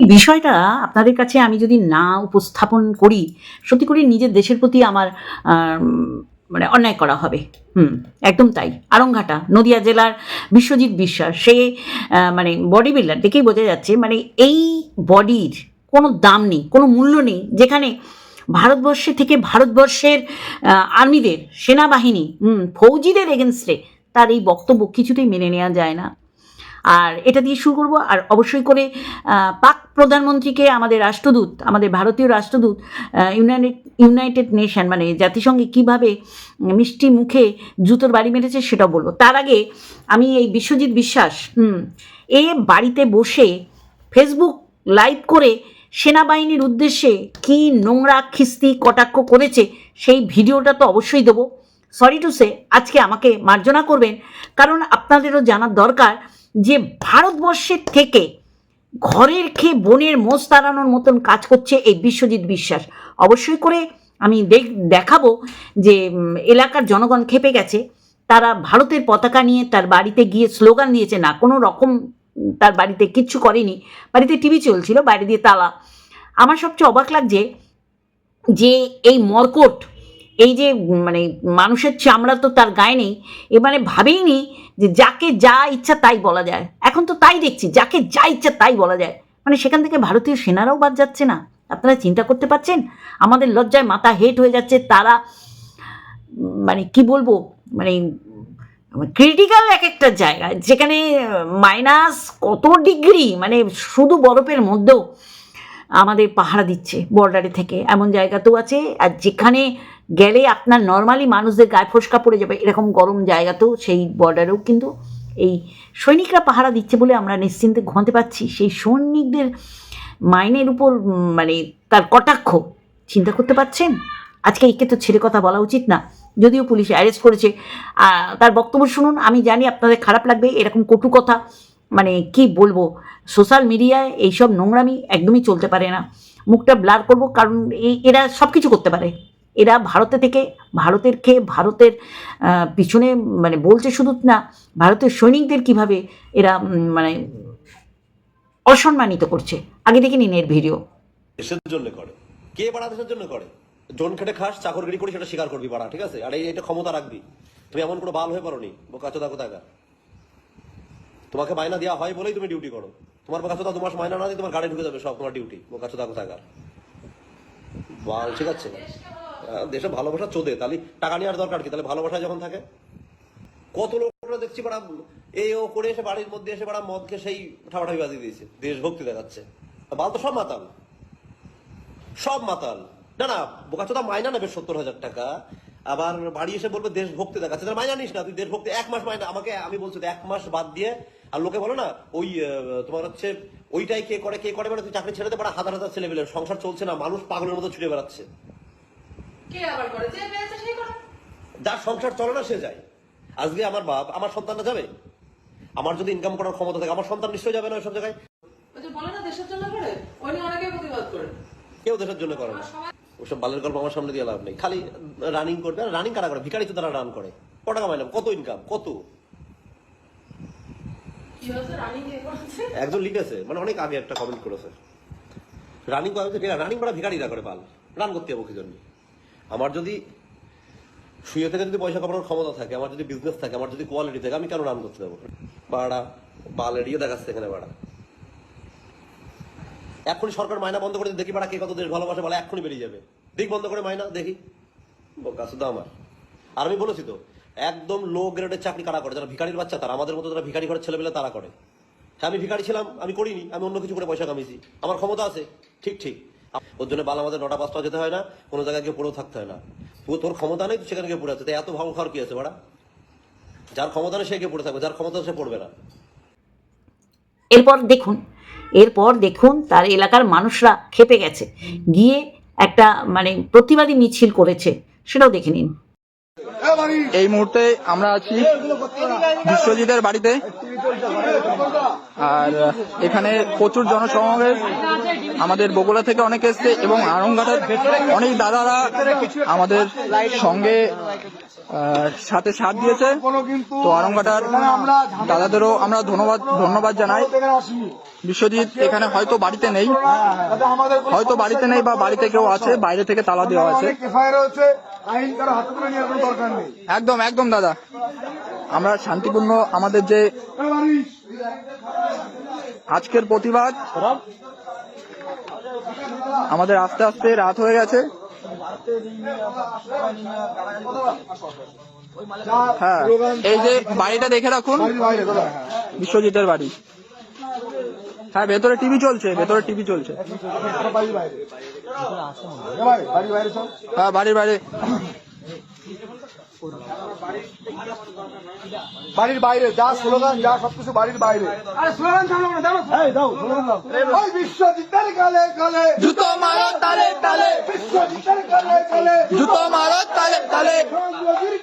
বিষয়টা আপনাদের কাছে আমি যদি না উপস্থাপন করি, সত্যি করে নিজের দেশের প্রতি আমার মানে অন্যায় করা হবে। হুম, একদম তাই। আরংঘাটা, নদিয়া জেলার বিশ্বজিৎ বিশ্বাস, সে মানে বডি বিল্ডার দেখেই বোঝা যাচ্ছে মানে এই বডির কোনো দাম নেই, কোনো মূল্য নেই, যেখানে ভারতবর্ষে থেকে ভারতবর্ষের আর্মিদের, সেনাবাহিনী, হুম, ফৌজিদের এগেনস্টে তার এই বক্তব্য কিছুতেই মেনে নেওয়া যায় না। আর এটা দিয়ে শুরু করব। আর অবশ্যই করে পাক প্রধানমন্ত্রীকে আমাদের রাষ্ট্রদূত, আমাদের ভারতীয় রাষ্ট্রদূত ইউনাইটেড ইউনাইটেড নেশন মানে জাতিসংঘে কীভাবে মিষ্টি মুখে জুতোর বাড়ি মেরেছে সেটাও বলব। তার আগে আমি এই বিশ্বজিৎ বিশ্বাস, হুম, এ বাড়িতে বসে ফেসবুক লাইভ করে সেনাবাহিনীর উদ্দেশ্যে কি নোংরা, খিস্তি, কটাক্ষ করেছে সেই ভিডিওটা তো অবশ্যই দেবো। সরি টু সে আজকে আমাকে মার্জনা করবেন, কারণ আপনাদেরও জানার দরকার যে ভারতবর্ষের থেকে ঘরের খেয়ে বনের মোষ তাড়ানোর মতন কাজ করছে এই বিশ্বজিৎ বিশ্বাস। অবশ্যই করে আমি দেখ- দেখাবো যে এলাকার জনগণ খেপে গেছে। তারা ভারতের পতাকা নিয়ে তার বাড়িতে গিয়ে স্লোগান দিয়েছে, না, কোনো রকম তার বাড়িতে কিচ্ছু করেনি। বাড়িতে টিভি চলছিল, বাইরে দিয়ে তালা। আমার সবচেয়ে অবাক লাগছে যে, এই মর্কট এই যে মানে মানুষের চামড়া তো তার গায়ে নেই এ মানে ভাবেইনি যে যাকে যা ইচ্ছা তাই বলা যায়। এখন তো তাই দেখছি, যাকে যা ইচ্ছা তাই বলা যায়। মানে সেখান থেকে ভারতীয় সেনারাও বাদ যাচ্ছে না। আপনারা চিন্তা করতে পারছেন? আমাদের লজ্জায় মাথা হেট হয়ে যাচ্ছে তারা মানে কি বলব মানে ক্রিটিক্যাল এক একটা জায়গা যেখানে মাইনাস কত ডিগ্রি মানে শুধু বরফের মধ্যেও আমাদের পাহারা দিচ্ছে বর্ডারে থেকে। এমন জায়গাতেও আছে, আর যেখানে গেলে আপনার নর্মালি মানুষদের গায়ে ফোসকা পড়ে যাবে, এরকম গরম জায়গাতেও, সেই বর্ডারেও কিন্তু এই সৈনিকরা পাহারা দিচ্ছে বলে আমরা নিশ্চিন্তে ঘুমাতে পারছি। সেই সৈনিকদের মাইনের উপর মানে তার কটাক্ষ, চিন্তা করতে পারছেন? আজকে একে তো ছেড়ে কথা বলা উচিত না। যদিও পুলিশ অ্যারেস্ট করেছে তার বক্তব্য শুনুন, আমি জানি আপনাদের খারাপ লাগবে, এরকম কটু কথা মানে কি বলব সোশ্যাল মিডিয়ায় এইসব নোংরামি একদমই চলতে পারে না। মুখটা ব্লার করব, কারণ এরা সব কিছু করতে পারে। এরা ভারতে থেকে ভারতের খেয়ে ভারতের পিছনে মানে বলছে শুধু না ভারতের সৈনিকদের কীভাবে এরা মানে অসম্মানিত করছে। আগে দেখে নিন এর ভিডিও। দেশের জন্য করে। কে বাড়া দেশের জন্য করে? জন খেটে খাস, চাকরগিরি করি সেটা স্বীকার করবি বাড়া, ঠিক আছে? আর এটা ক্ষমতা রাখবি। তুমি এমন কোনো বাল হয়ে পারোনি বোকা চোদা কোথাকার? তোমাকে মাইনা দেওয়া হয় বলেই তুমি ডিউটি করো। তোমার বোকা চোদা দু মাস মাইনা না দিয়ে তোমার গাড়ি ঢুকে যাবে সব তোমার ডিউটি বোকা চোদা কোথাকার? বাল, ঠিক আছে? দেশে ভালোবাসা চোদে, তাহলে টাকা নেওয়ার দরকার কি? তাহলে ভালোবাসা যখন থাকে? কত লোকরা দেখছি বাড়া এই ও করে এসে বাড়ির মধ্যে এসে বাড়া মদকে সেই ঠাপাঠাপি বাজিয়ে দিয়েছে। দেশভক্তি দেখাচ্ছে। বাল তো সব মাতাল। সব মাতাল। না না বোকাচোদা মাইনা নেবে সত্তর হাজার টাকা। আবার বাড়ি এসে বলবে দেশভক্তি দেখাচ্ছে। তাহলে মাইনা নিস না, তুই দেশভক্তি এক মাস মাইনা। আমাকে আমি বলছি এক মাস বাদ দিয়ে। আর লোকে বলো না, ওই তোমার হচ্ছে ওইটাই কে করে কে করে? মানে তুই চাকরি ছেড়ে দে হাজার হাজার ছেলে পেলে সংসার চলছে না, মানুষ পাগলের মতো ছুটে বেড়াচ্ছে। কে আবার করে? যে পেয়েছে সেই করে যার সংসার চলে না সে যায়। আজকে আমার বাপ আমার সন্তানরা যাবে? আমার যদি ইনকাম করার ক্ষমতা থাকে আমার সন্তান নিশ্চয়ই যাবে না ওইসব জায়গায়? ওই যে বলে না দেশের জন্য করে? ওই নিয়ে অনেকে প্রতিবাদ করে। কেউ দেশের জন্য করে না। ওসব বালের গল্প আমার সামনে দিয়ে লাভ নেই। খালি রানিং করবে। আর রানিং কারা করে? ভিকারি তো তারা রান করে। ক টাকা মাইনা কত ইনকাম কত? একজন লিখেছে। মানে অনেক আগে একটা কমেন্ট করেছে। রানিং করে রানিং করা ভিকারিরা করে পাল রান করতে যাব কি জন্য। আমার যদি শুয়ে থেকে যদি পয়সা কামানোর ক্ষমতা থাকে, আমার যদি বিজনেস থাকে, আমার যদি কোয়ালিটি থাকে, আমি কেন রান করতে যাব? বাড়া বাল এড়িয়ে দেখাচ্ছে এখানে বাড়া। এখনই সরকার মাইনা বন্ধ করে দেখি বাড়া কে কত দেশ ভালোবাসে, বলে এক্ষুনি বেরিয়ে যাবে। দেখ বন্ধ করে মাইনা, দেখি। বোকা শুধু আমার। আর আমি বলেছি তো, একদম লো গ্রেডের চাকরি কারা করে? যারা ভিখারির বাচ্চা, তারা আমাদের মতো যারা ভিখারি ঘরের ছেলেবেলে তারা করে। হ্যাঁ আমি ভিখারি ছিলাম, আমি করিনি, আমি অন্য কিছু করে পয়সা কামিয়েছি। আমার ক্ষমতা আছে, ঠিক ঠিক। ওর জন্য বাল আমাদের নটা পাঁচটা যেতে হয় না কোনো জায়গায় গিয়ে পড়েও থাকতে হয় না। তোর ক্ষমতা নেই সেখানে গিয়ে পড়ে আছে তাই এত ভালো খাওয়ার কি আছে বাড়া? যার ক্ষমতা নেই সে গিয়ে পড়ে থাকবে যার ক্ষমতা সে পড়বে না। এরপর দেখুন এরপর দেখুন তার এলাকার মানুষরা খেপে গেছে। গিয়ে একটা মানে প্রতিবাদী মিছিল করেছে সেটাও দেখে নিন। এই মুহূর্তে আমরা আছি বিশ্বজিতের বাড়িতে। আর এখানে প্রচুর জনসমাবেশ আমাদের বগুড়া থেকে অনেক এসছে এবং আরংঘাটের অনেক দাদারা আমাদের সঙ্গে সাথে সাথ দিয়েছে। তো আরঙ্গাটার দাদাদেরও আমরা ধন্যবাদ ধন্যবাদ জানাই। বিশ্বজিৎ এখানে হয়তো বাড়িতে নেই। হয়তো বাড়িতে নেই বা বাড়িতে কেউ আছে বাইরে থেকে তালা দেওয়া আছে একদম একদম দাদা। আমরা শান্তিপূর্ণ আমাদের যে আজকের প্রতিবাদ, আমাদের আস্তে আস্তে রাত হয়ে গেছে। হ্যাঁ এই যে বাড়িটা দেখে রাখুন। বিশ্বজিতের বাড়ি। হ্যাঁ ভেতরে টিভি চলছে, ভেতরে টিভি চলছে। হ্যাঁ বাড়ির বাইরে। বাড়ির বাইরে যা স্লোগান যা সবকিছু বাড়ির বাইরে। আরে স্লোগান চালাও না দাও এই দাও স্লোগান দাও। ওই বিশ্বজিতের কালে কালে জুতো মারো তালে তালে। বিশ্বজিতের কালে কালে জুতো মারো তালে তালে।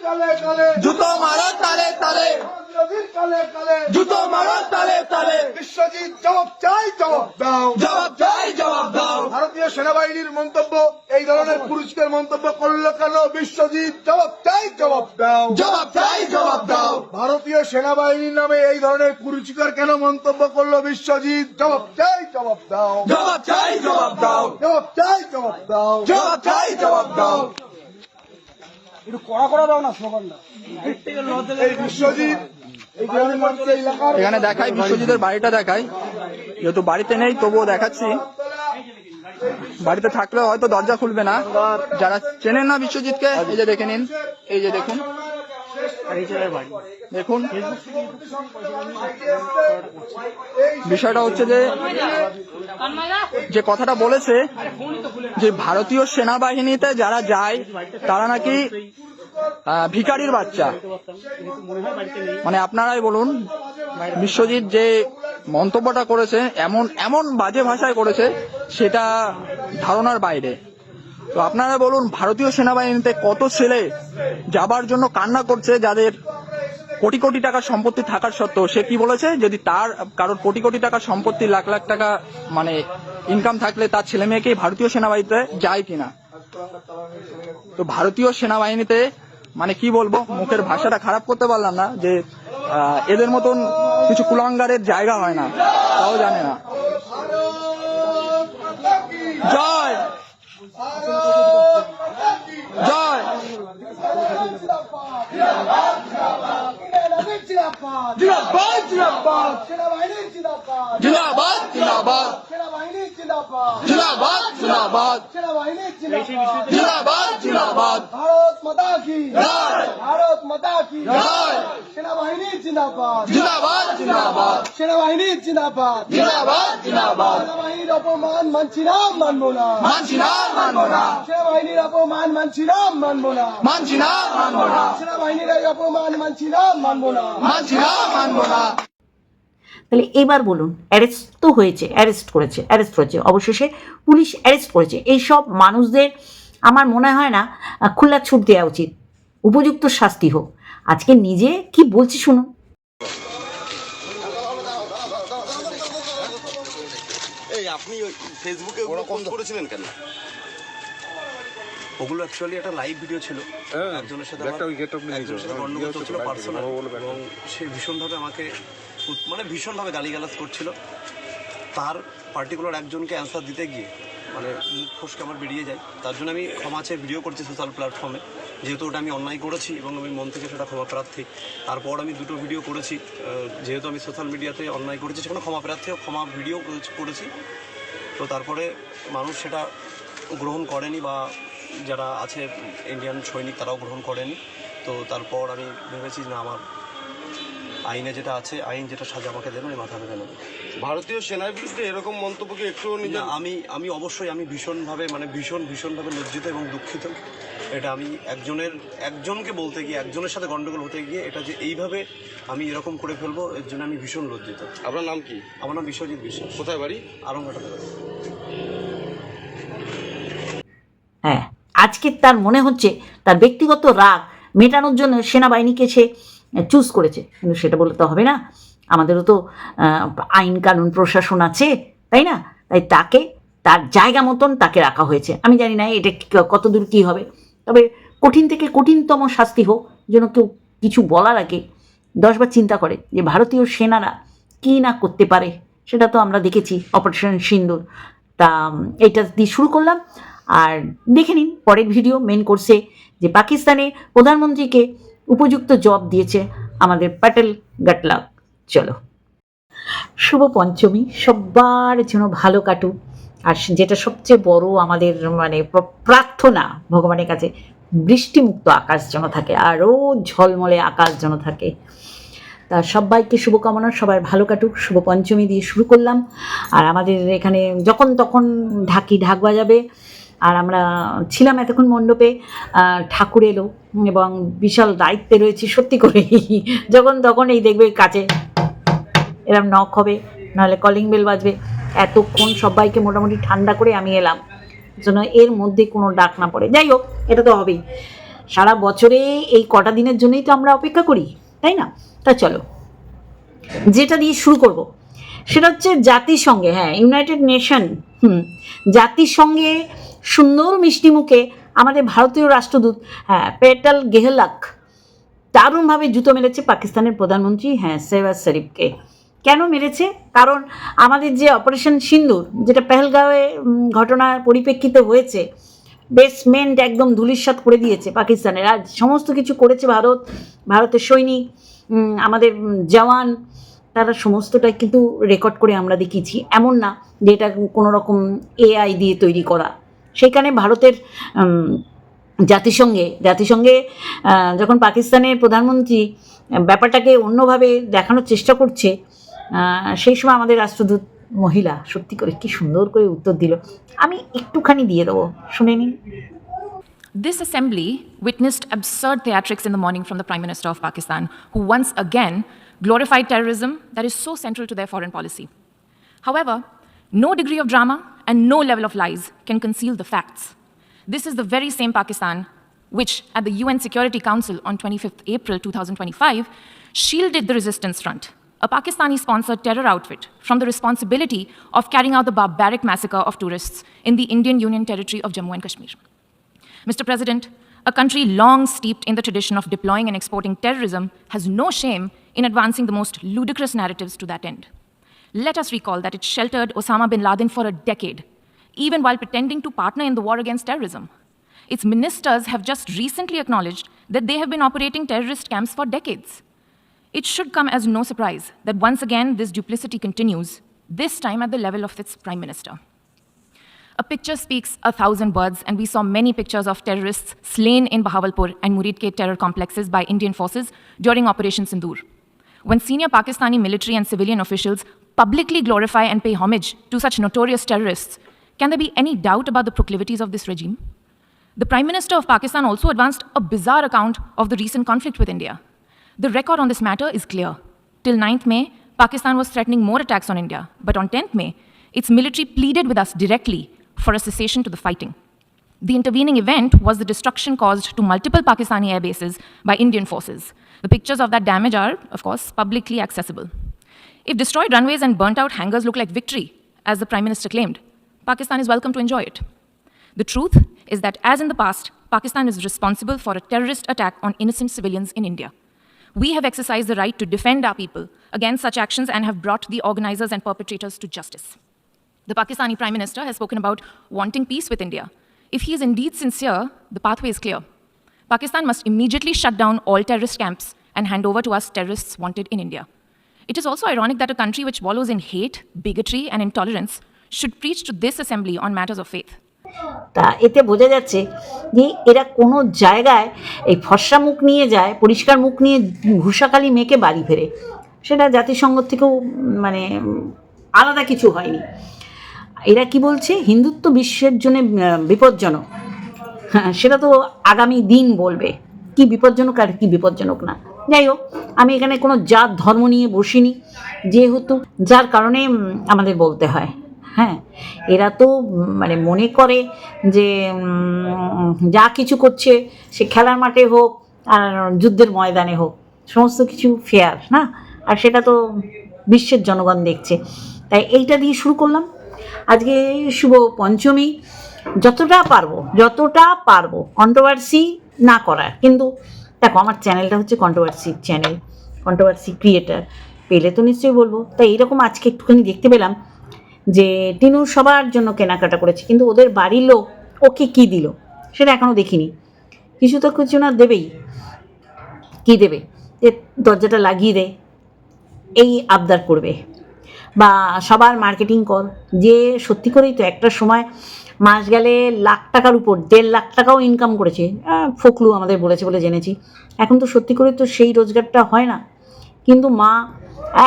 কালে কালে জুতো মারো তালে তালে। সঞ্জয়ীর কালে কালে জুতো মারো তালে তালে। বিশ্বজিৎ জবাব চাই জবাব দাও। জবাব চাই জবাব দাও। ভারতীয় সেনাবাহিনীর মন্তব্য এই ধরনের পুরুষদের মন্তব্য করল কেন? বিশ্বজিৎ জবাব চাই জবাব দাও। জবাব চাই জবাব দাও। ভারতীয় সেনাবাহিনীর নামে এই ধরনের কুরুচিকর কেন মন্তব্য করল? বিশ্বজিৎ জবাব চাই জবাব দাও। জবাব চাই জবাব দাও। জবাব চাই জবাব দাও। জবাব চাই জবাব দাও। এই বিশ্বজিৎ এই গ্রামের মানুষের এলাকার এখানে দেখাই বিশ্বজিতের বাড়িটা দেখাই। যেহেতু বাড়িতে নেই তবুও দেখাচ্ছি। বাড়িতে থাকলেও হয়তো দরজা খুলবে না। যারা চেনেন না বিশ্বজিৎকে এই যে দেখে নিন। এই যে দেখুন। দেখুন বিষয়টা হচ্ছে যে যে কথাটা বলেছে যে ভারতীয় সেনাবাহিনীতে যারা যায় তারা নাকি আহ, ভিখারির বাচ্চা। মানে আপনারাই বলুন বিশ্বজিৎ যে মন্তব্যটা করেছে এমন এমন বাজে ভাষায় করেছে সেটা ধারণার বাইরে। তো আপনারা বলুন, ভারতীয় সেনাবাহিনীতে কত ছেলে যাবার জন্য কান্না করছে, যাদের কোটি কোটি টাকার সম্পত্তি থাকার সত্ত্বেও? সে কি বলেছে? যদি তার, কারোর কোটি কোটি টাকার সম্পত্তি, লাখ লাখ টাকা মানে ইনকাম থাকলে তার ছেলে মেয়েকেই ভারতীয় সেনাবাহিনীতে যায় কিনা? তো ভারতীয় সেনাবাহিনীতে মানে কি বলব, মুখের ভাষাটা খারাপ করতে পারলাম না, যে এদের মতন কিছু কুলাঙ্গারের জায়গা হয় না, তাও জানে না। জয় জিন্দাবাদ জিন্দাবাদ। জিন্দাবাদ জিন্দাবাদ। জিন্দাবাদ। জিন্দাবাদ জিন্দাবাদ। জিন্দাবাদ। ভারত মাতা কি? জয়। ভারত মাতা কি? জয়। সেনাবাহিনী জিন্দাবাদ। জিন্দাবাদ জিন্দাবাদ। সেনাবাহিনী জিন্দাবাদ। জিন্দাবাদ জিন্দাবাদ। সেনাবাহিনীর অপমান মানছি না মানবো না। মানছি না মানবো না। সেনাবাহিনীর অপমান মানছি না মানবো না। মানছি না মানবো না। সেনাবাহিনীর অপমান মানছি না মানবো না। মানছি না মানবো না। তাহলে এবার বলুন অ্যারেস্ট তো হয়েছে অ্যারেস্ট করেছে অ্যারেস্ট হয়েছে অবশেষে পুলিশ অ্যারেস্ট করেছে। এই সব মানুষদের আমার মনে হয় না আহ, খোলা ছুট দেওয়া উচিত। উপযুক্ত শাস্তি হোক। আজকে নিজে কি বলছি শুনুন। এই আপনি ওই ফেসবুকে করেছিলেন কেন? ওগুলো অ্যাকচুয়ালি একটা লাইভ ভিডিও ছিল। একজনের সাথে আমার- একজনের সাথে গন্ডগোল চলছিল পার্সোনাল এবং সে ভীষণভাবে আমাকে মানে ভীষণভাবে গালিগালাজ করছিল। তার পার্টিকুলার একজনকে অ্যান্সার দিতে গিয়ে মানে মুখ ফসকে আমার বেরিয়ে যায়। তার জন্য আমি ক্ষমা চেয়ে ভিডিও করছি সোশ্যাল প্ল্যাটফর্মে যেহেতু ওটা আমি অন্যায় করেছি এবং আমি মন থেকে সেটা ক্ষমা প্রার্থী। তারপর আমি দুটো ভিডিও করেছি। যেহেতু আমি সোশ্যাল মিডিয়াতে অন্যায় করেছি, সেখানে ক্ষমা প্রার্থী ক্ষমা ভিডিও করেছি তো তারপরে মানুষ সেটা গ্রহণ করেনি বা যারা আছে ইন্ডিয়ান সৈনিক, তারাও গ্রহণ করেনি। তো তারপর আমি ভেবেছি না, আমার আইনে যেটা আছে আইন যেটা সাজা আমাকে দেবে আমি মাথা নেব। ভারতীয় সেনার বিরুদ্ধে এরকম মন্তব্যকে একটু আমি আমি অবশ্যই আমি ভীষণভাবে মানে ভীষণ ভীষণভাবে লজ্জিত এবং দুঃখিত। এটা আমি একজনের একজনকে বলতে গিয়ে একজনের সাথে গন্ডগোল হতে গিয়ে এটা যে এইভাবে আমি এরকম করে ফেলব এর জন্য আমি ভীষণ লজ্জিত। আপনার নাম কি? আমার নাম বিশ্বজিৎ বিশ্বাস। কোথায় বাড়ি? আরঙ্গাটা হ্যাঁ আজকে তার মনে হচ্ছে তার ব্যক্তিগত রাগ মেটানোর জন্য সেনাবাহিনীকে সে চুজ করেছে। কিন্তু সেটা বলতে হবে না। আমাদেরও তো আইন কানুন প্রশাসন আছে, তাই না? তাই তাকে, তার জায়গা মতন তাকে রাখা হয়েছে। আমি জানি না এটা কতদূর কী হবে। তবে কঠিন থেকে কঠিনতম শাস্তি হোক, যেন কেউ কিছু বলার আগে দশবার চিন্তা করে যে ভারতীয় সেনারা কী না করতে পারে। সেটা তো আমরা দেখেছি, অপারেশন সিন্দুর। তা এইটা দিয়ে শুরু করলাম। আর দেখে নিন, পরের ভিডিও মেন কোর্সে যে পাকিস্তানে প্রধানমন্ত্রীকে উপযুক্ত জব দিয়েছে আমাদের প্যাটেল গাটলাক চলো। শুভ পঞ্চমী সবার যেন ভালো কাটুক। আর যেটা সবচেয়ে বড় আমাদের মানে প্রার্থনা ভগবানের কাছে, বৃষ্টিমুক্ত আকাশ যেন থাকে আরও ঝলমলে আকাশ যেন থাকে। তা সবাইকে শুভকামনা সবার ভালো কাটুক। শুভ পঞ্চমী দিয়ে শুরু করলাম। আর আমাদের এখানে যখন তখন ঢাকি ঢাক বাজাবে আর আমরা ছিলাম এতক্ষণ মণ্ডপে ঠাকুর এলো এবং বিশাল দায়িত্বে রয়েছি সত্যি করে। যখন তখন এই দেখবে কাছে এরম নখ হবে, নাহলে কলিং বেল বাজবে। এতক্ষণ সবাইকে মোটামুটি ঠান্ডা করে আমি এলাম। যেন এর মধ্যে কোনো ডাক না পড়ে। যাই হোক, এটা তো হবেই। সারা বছরে এই কটা দিনের জন্যই তো আমরা অপেক্ষা করি, তাই না? তা চলো, যেটা দিয়ে শুরু করব, সেটা হচ্ছে জাতিসংঘে হ্যাঁ ইউনাইটেড নেশন হুম, জাতিসংঘে সুন্দর মিষ্টি মুখে আমাদের ভারতীয় রাষ্ট্রদূত হ্যাঁ পেটাল গেহলাক দারুণভাবে জুতো মেরেছে পাকিস্তানের প্রধানমন্ত্রী হ্যাঁ শেহবাজ শরীফকে। কেন মেরেছে? কারণ আমাদের যে অপারেশন সিন্দুর, যেটা পেহেলগাঁওয়ে ঘটনার পরিপ্রেক্ষিতে হয়েছে, বেসমেন্ট একদম ধুলিস্বাত করে দিয়েছে পাকিস্তানের। আর সমস্ত কিছু করেছে ভারত, ভারতের সৈনিক আমাদের জওয়ান, তারা সমস্তটাই কিন্তু রেকর্ড করে আমরা দেখিয়েছি। এমন না যে এটা কোনো রকম এআই দিয়ে তৈরি করা। সেখানে ভারতের জাতিসংঘে জাতিসংঘে যখন পাকিস্তানের প্রধানমন্ত্রী ব্যাপারটাকে অন্যভাবে দেখানোর চেষ্টা করছে সেই সময় আমাদের রাষ্ট্রদূত মহিলা সত্যি করে কি সুন্দর করে উত্তর দিল আমি একটুখানি দিয়ে দেবো শুনে নিন This assembly witnessed absurd theatrics in the morning from the Prime Minister of Pakistan, who once again glorified terrorism that is so central to their foreign policy. However, no degree of drama and no level of lies can conceal the facts. This is the very same Pakistan which, at the UN Security Council on 25th April 2025, shielded the resistance front, a Pakistani sponsored terror outfit, from the responsibility of carrying out the barbaric massacre of tourists in the Indian Union territory of Jammu and Kashmir. Mr. President, a country long steeped in the tradition of deploying and exporting terrorism has no shame in advancing the most ludicrous narratives to that end. Let us recall that it sheltered Osama bin Laden for a decade, even while pretending to partner in the war against terrorism. Its ministers have just recently acknowledged that they have been operating terrorist camps for decades. It should come as no surprise that once again this duplicity continues, this time at the level of its prime minister. A picture speaks a thousand words, and we saw many pictures of terrorists slain in Bahawalpur and Muridke terror complexes by Indian forces during Operation Sindoor. When senior Pakistani military and civilian officials publicly glorify and pay homage to such notorious terrorists, can there be any doubt about the proclivities of this regime? The Prime Minister of Pakistan also advanced a bizarre account of the recent conflict with India. The record on this matter is clear. Till 9th May, Pakistan was threatening more attacks on India, but on 10th May, its military pleaded with us directly for a cessation to the fighting. The intervening event was the destruction caused to multiple Pakistani air bases by Indian forces. The pictures of that damage are, of course, publicly accessible. If destroyed runways and burnt out hangars look like victory, as the Prime Minister claimed, Pakistan is welcome to enjoy it. The truth is that, as in the past, Pakistan is responsible for a terrorist attack on innocent civilians in India. We have exercised the right to defend our people against such actions and have brought the organizers and perpetrators to justice. The Pakistani Prime Minister has spoken about wanting peace with India. If he is indeed sincere, the pathway is clear. Pakistan must immediately shut down all terrorist camps and hand over to us terrorists wanted in India. It is also ironic that a country which wallows in hate, bigotry, and intolerance should preach to this assembly on matters of faith. তা এতে বোঝা যাচ্ছে যে এরা কোনো জায়গায় এই ফর্সা মুখ নিয়ে যায় পরিষ্কার মুখ নিয়ে ঘুষাকালি মেয়েকে বাড়ি ফেরে। সেটা জাতিসংঘ থেকেও মানে আলাদা কিছু হয়নি। এরা কি বলছে? হিন্দুত্ব বিশ্বের জন্য বিপজ্জনক। হ্যাঁ সেটা তো আগামী দিন বলবে। কি বিপজ্জনক আর কি বিপজ্জনক না। যাই হোক, আমি এখানে কোনো জাত, ধর্ম নিয়ে বসিনি, যেহেতু যার কারণে আমাদের বলতে হয়। হ্যাঁ এরা তো মানে মনে করে যে যা কিছু করছে, সে খেলার মাঠে হোক আর যুদ্ধের ময়দানে হোক, সমস্ত কিছু ফেয়ার না? আর সেটা তো বিশ্বের জনগণ দেখছে। তাই এইটা দিয়ে শুরু করলাম। আজকে শুভ পঞ্চমী। যতটা পারব যতটা পারব কন্ট্রোভার্সি না করার, কিন্তু দেখো, আমার চ্যানেলটা হচ্ছে কন্ট্রোভার্সি চ্যানেল কন্ট্রোভার্সি ক্রিয়েটার পেলে তো নিশ্চয়ই বলব। তাই এরকম আজকে একটুখানি দেখতে পেলাম যে টিনু সবার জন্য কেনাকাটা করেছে, কিন্তু ওদের বাড়ির লোক ওকে কি দিল? সেটা এখনও দেখিনি। কিছু তো কিছু না দেবেই। কি দেবে? যে দরজাটা লাগিয়ে দে। এই আবদার করবে। বা সবার মার্কেটিং কর যে সত্যি করেই তো একটা সময় মাস গেলে লাখ টাকার উপর, দেড় লাখ টাকাও ইনকাম করেছে। ফকলু আমাদের বলেছে বলে জেনেছি। এখন তো সত্যি করে তো সেই রোজগারটা হয় না। কিন্তু মা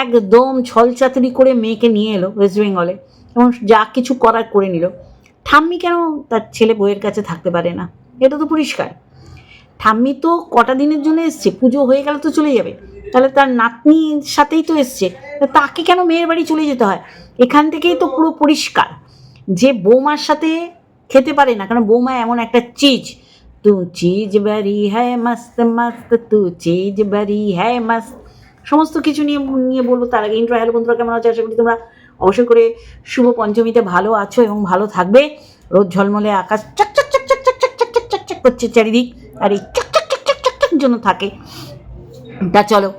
একদম ছলচাতুরি করে মেয়েকে নিয়ে এলো ওয়েস্ট বেঙ্গলে এবং যা কিছু করার করে নিল। ঠাম্মি কেন তার ছেলে বইয়ের কাছে থাকতে পারে না? এটা তো পরিষ্কার। ঠাম্মি তো কটা দিনের জন্য এসছে? পুজো হয়ে গেলে তো চলে যাবে। তাহলে তার নাতনির সাথেই তো এসছে। তাকে কেন মেয়ের বাড়ি চলে যেতে হয়? এখান থেকেই তো পুরো পরিষ্কার। যে বৌমার সাথে খেতে পারে না কারণ বৌমা এমন একটা চিজ তু চিজ বাড়ি হ্যায় মস্ত মাস্ত তু চিজ বাড়ি হ্যায় মাস্ত সমস্ত কিছু নিয়ে নিয়ে বলব তার আগে ইন্ট্রো হ্যালো বন্ধুরা কেমন আছো আশা করি তোমরা অবশ্যই করে শুভ পঞ্চমীতে ভালো আছো এবং ভালো থাকবে রোদ ঝলমলে আকাশ চক চক চক চক চক চক চক চক চক চক করছে চারিদিক আর এই চক চক চক চক চক চক জন্য থাকে তা চলো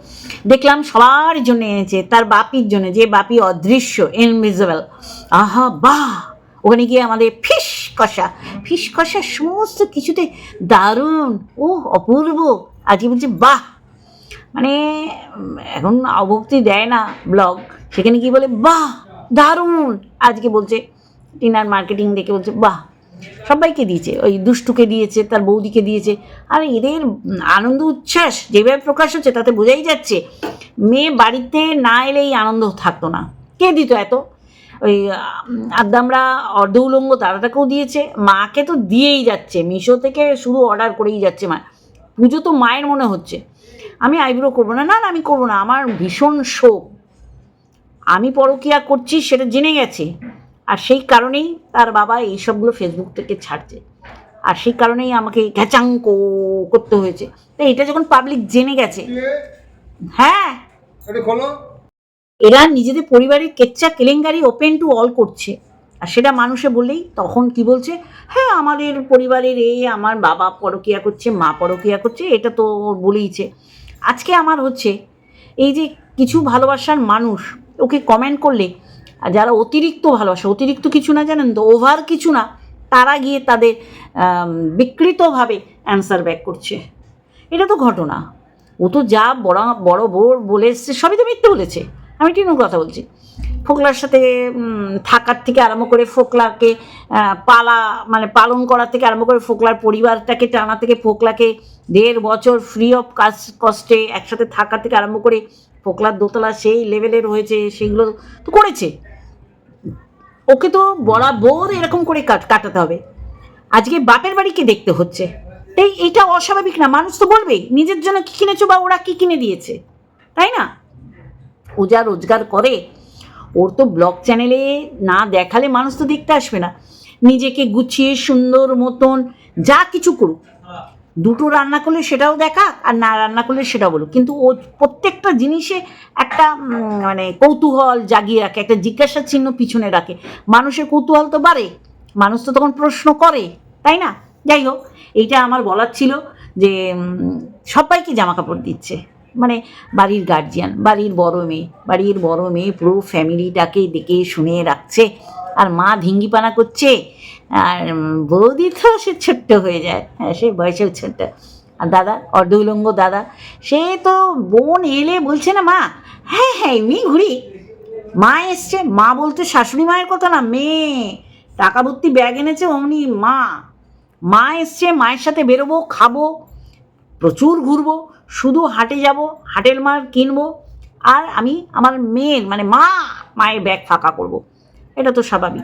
দেখলাম সবার জন্য এনেছে তার বাপির জন্য যে বাপি অদৃশ্য ইনভিজিবল আহা বাহ ওখানে গিয়ে আমাদের ফিস কষা। ফিস কষা সমস্ত কিছুতে দারুণ ও অপূর্ব। আজকে বলছে বাহ! মানে এখন অভক্তি দেয় না ব্লগ। সেখানে কি বলে, বাহ, দারুণ! আজকে বলছে টিনার মার্কেটিং দেখে বলছে, বাহ! সবাইকে দিয়েছে, ওই দুষ্টুকে দিয়েছে, তার বৌদিকে দিয়েছে। আর, এদের আনন্দ উচ্ছ্বাস যেভাবে প্রকাশ হচ্ছে, তাতে বোঝাই যাচ্ছে, মেয়ে বাড়িতে না এলে এই আনন্দ থাকতো না। কে দিত এত? ওই আদামরা অর্ধ উলঙ্গ তারাটাকেও দিয়েছে। মাকে তো দিয়েই যাচ্ছে। মিশো থেকে শুধু অর্ডার করেই যাচ্ছে মা। পুজো তো মায়ের মনে হচ্ছে। আমি আইব্রো করব না। না না আমি করব না। আমার ভীষণ শোক। আমি পরকিয়া করছি সেটা জেনে গেছে। আর সেই কারণেই তার বাবা এইসবগুলো ফেসবুক থেকে ছাড়ছে। আর সেই কারণেই আমাকে ঘ্যাচাঙ্ক করতে হয়েছে। তো এটা যখন পাবলিক জেনে গেছে হ্যাঁ। এরা নিজেদের পরিবারের কেচ্চা কেলেঙ্কারি ওপেন টু অল করছে। আর সেটা মানুষে বললেই তখন কি বলছে? হ্যাঁ আমাদের পরিবারের এই আমার বাবা পরকিয়া করছে, মা পরকিয়া করছে, এটা তো ওর বলেইছে। আজকে আমার হচ্ছে এই যে কিছু ভালোবাসার মানুষ, ওকে কমেন্ট করলে, আর যারা অতিরিক্ত ভালোবাসে, অতিরিক্ত কিছু না জানেন তো ওভার কিছু না, তারা গিয়ে তাদের বিকৃতভাবে অ্যান্সার ব্যাক করছে। এটা তো ঘটনা। ও তো যা বড় বড় বোর বলে এসছে, সবই তো মিথ্যে বলেছে। আমি টিনুর কথা বলছি। ফোকলার সাথে থাকার থেকে আরম্ভ করে ফোকলাকে পালা মানে পালন করার থেকে আরম্ভ করে ফোকলার পরিবারটাকে টানা থেকে ফোকলাকে দেড় বছর ফ্রি অফ কাজ কস্টে একসাথে থাকার থেকে আরম্ভ করে ফোকলার দোতলা সেই লেভেলের হয়েছে, সেগুলো তো করেছে। ওকে তো বরাবর এরকম করে কাট, কাটাতে হবে। আজকে বাপের বাড়িকে দেখতে হচ্ছে? এই, এটা অস্বাভাবিক না, মানুষ তো বলবেই, নিজের জন্য কি কিনেছো বা ওরা কি কিনে দিয়েছে? তাই না? ও যা রোজগার করে, ওর তো ব্লগ চ্যানেলে না দেখালে মানুষ তো দেখতে আসবে না। নিজেকে গুছিয়ে, সুন্দর মতন যা কিছু করুক, দুটো রান্না করলে সেটাও দেখা আর না রান্না করলে সেটা বলুক। কিন্তু ও প্রত্যেকটা জিনিসে একটা মানে কৌতূহল জাগিয়ে রাখে, একটা জিজ্ঞাসা চিহ্ন পিছনে রাখে। মানুষের কৌতূহল তো বাড়ে, মানুষ তো তখন প্রশ্ন করে, তাই না? যাই হোক, এইটা আমার বলার ছিল যে সবাইকে জামা কাপড় দিচ্ছে। মানে বাড়ির গার্জিয়ান বাড়ির বড় মেয়ে, বাড়ির বড় মেয়ে পুরো ফ্যামিলিটাকে দেখে শুনে রাখছে। আর মা ধিঙ্গিপানা করছে। আর বৌদি তো সে ছোট্ট হয়ে যায়। হ্যাঁ সে বয়সেও ছোট্ট। আর দাদা অর্ধ উলঙ্গ দাদা, সে তো বোন এলে বলছে না, মা হ্যাঁ হ্যাঁ এমনি ঘুরি। মা এসছে, মা বলতে, শাশুড়ি মায়ের কথা না, মেয়ে, টাকা ভর্তি ব্যাগ এনেছে অমনি, মা। মা এসছে, মায়ের সাথে বেরোবো, খাব, প্রচুর ঘুরবো। শুধু হাটে যাব, হাটের মাল কিনবো আর আমি আমার মেয়ের মানে মা, মায়ের ব্যাগ ফাঁকা করব। এটা তো স্বাভাবিক।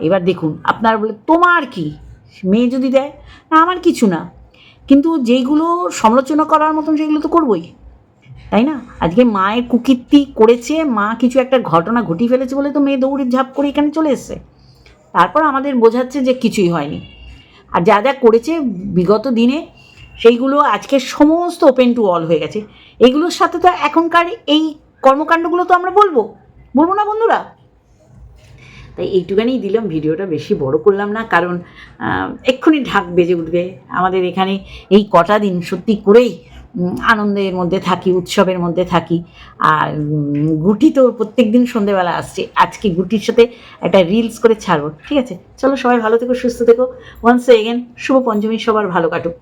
এবার দেখুন, আপনার বলে, তোমার কি? মেয়ে যদি দেয়, না, আমার কিছু না। কিন্তু যেইগুলো সমালোচনা করার মতন, সেগুলো তো করবই। তাই না? আজকে মায়ের কুকীর্তি করেছে, মা কিছু একটা ঘটনা ঘটিয়ে ফেলেছে বলে তো মেয়ে দৌড়ে ঝাঁপ করে এখানে চলে এসছে। তারপর আমাদের বোঝাচ্ছে যে কিছুই হয়নি। আর যা যা করেছে, বিগত দিনে সেইগুলো আজকে সমস্ত ওপেন টু অল হয়ে গেছে। এইগুলোর সাথে তো এখনকার এই কর্মকাণ্ডগুলো তো আমরা বলব। বলব না বন্ধুরা? তাই এইটুখানেই দিলাম, ভিডিওটা বেশি বড় করলাম না, কারণ এক্ষুনি ঢাক বেজে উঠবে। আমাদের এখানে এই কটা দিন সত্যি করেই আনন্দের মধ্যে থাকি, উৎসবের মধ্যে থাকি। আর গুটি তো প্রত্যেক দিন সন্ধেবেলা আসছে। আজকে গুটির সাথে একটা রিলস করে ছাড়বো, ঠিক আছে? চলো সবাই ভালো থেকো, সুস্থ থেকো। ওয়ান্স এগেন শুভ পঞ্চমী, সবার ভালো কাটুক।